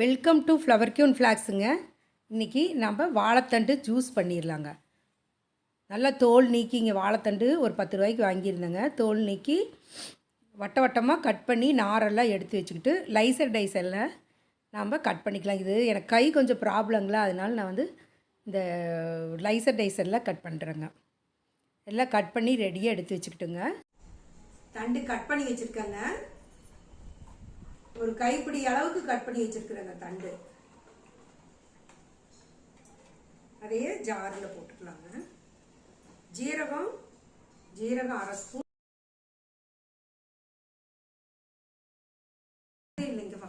Welcome to flower queen ஃப்ளாக்ஸுங்க இன்றைக்கி நம்ம வாழைத்தண்டு ஜூஸ் பண்ணிடலாங்க நல்லா தோல் நீக்கி இங்கே வாழைத்தண்டு ஒரு பத்து ரூபாய்க்கு வாங்கியிருந்தேங்க. தோல் நீக்கி வட்ட வட்டமாக கட் பண்ணி நாரெல்லாம் எடுத்து வச்சுக்கிட்டு லைசர் டைசரில் நாம் கட் பண்ணிக்கலாம். இது எனக்கு கை கொஞ்சம் ப்ராப்ளங்களா அதனால நான் வந்து இந்த லைசர் டைசரில் கட் பண்ணுறேங்க எல்லாம் கட் பண்ணி ரெடியாக எடுத்து வச்சுக்கிட்டுங்க. தண்டு கட் பண்ணி வச்சுருக்கேங்க. ஒரு கைப்பிடி அளவுக்கு கட் பண்ணி வச்சிருக்கிறேங்க தண்டு. அதையே ஜாரில் போட்டுக்கலாங்க. ஜீரகம் ஜீரகம் அரை ஸ்பூன். இல்லைங்க வா.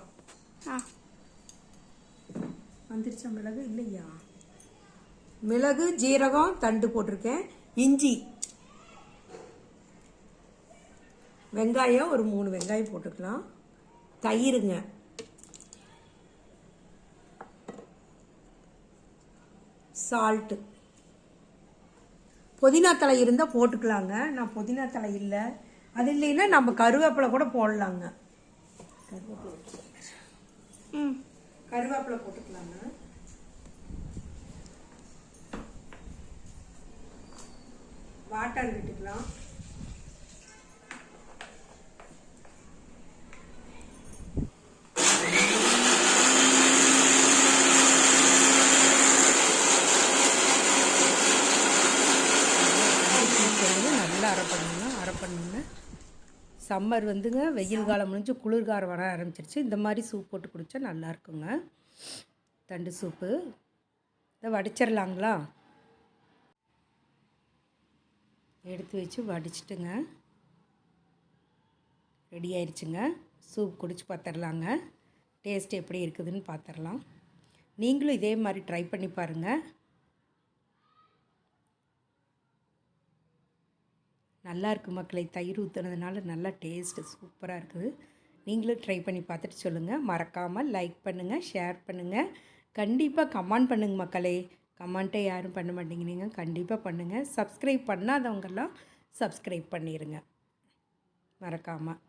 ஆ. வந்துருச்சா மிளகு? இல்லையா? மிளகு ஜீரகம் தண்டு போட்டிருக்கேன். இஞ்சி. வெங்காயம் ஒரு மூணு வெங்காயம் போட்டுக்கலாம். தயிருங்க சால்ட்டு புதினா தலை இருந்தால் போட்டுக்கலாங்க. நான் புதினா தலை இல்லை. அது இல்லைன்னா நம்ம கருவேப்பிலை கூட போடலாங்க. ம். கருவேப்பிலை போட்டுக்கலாங்க. வாட்டர் விட்டுக்கலாம். நல்லா அரை பண்ணுங்க பண்ணுங்க சம்மர் வந்துங்க வெயில் காலம் முடிஞ்சு குளிர்காலம் வர ஆரம்பிச்சிருச்சு. இந்த மாதிரி சூப் போட்டு குடித்தா நல்லா இருக்குங்க. தண்டு சூப்பு. இதை வடிச்சிடலாங்களா எடுத்து வச்சு வடிச்சிட்டுங்க. ரெடி ஆயிடுச்சுங்க சூப் குடிச்சு பார்த்துடலாங்க டேஸ்ட் எப்படி இருக்குதுன்னு பார்த்துடலாம் நீங்களும் இதே மாதிரி ட்ரை பண்ணி பாருங்கள் நல்லா இருக்குது மக்களை தயிர் ஊற்றுனதுனால நல்லா டேஸ்ட்டு சூப்பராக இருக்குது. நீங்களும் ட்ரை பண்ணி பார்த்துட்டு சொல்லுங்கள் மறக்காமல் லைக் பண்ணுங்கள் ஷேர் பண்ணுங்கள் கண்டிப்பாக கமெண்ட் பண்ணுங்க மக்களே. கமெண்ட்டே யாரும் பண்ண மாட்டேங்கிறீங்க கண்டிப்பாக பண்ணுங்கள் சப்ஸ்கிரைப் பண்ணாதவங்கெல்லாம் சப்ஸ்கிரைப் பண்ணிடுங்க மறக்காமல்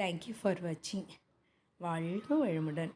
தேங்க்யூ ஃபார் வாட்சிங் வாழ்க வளமுடன்.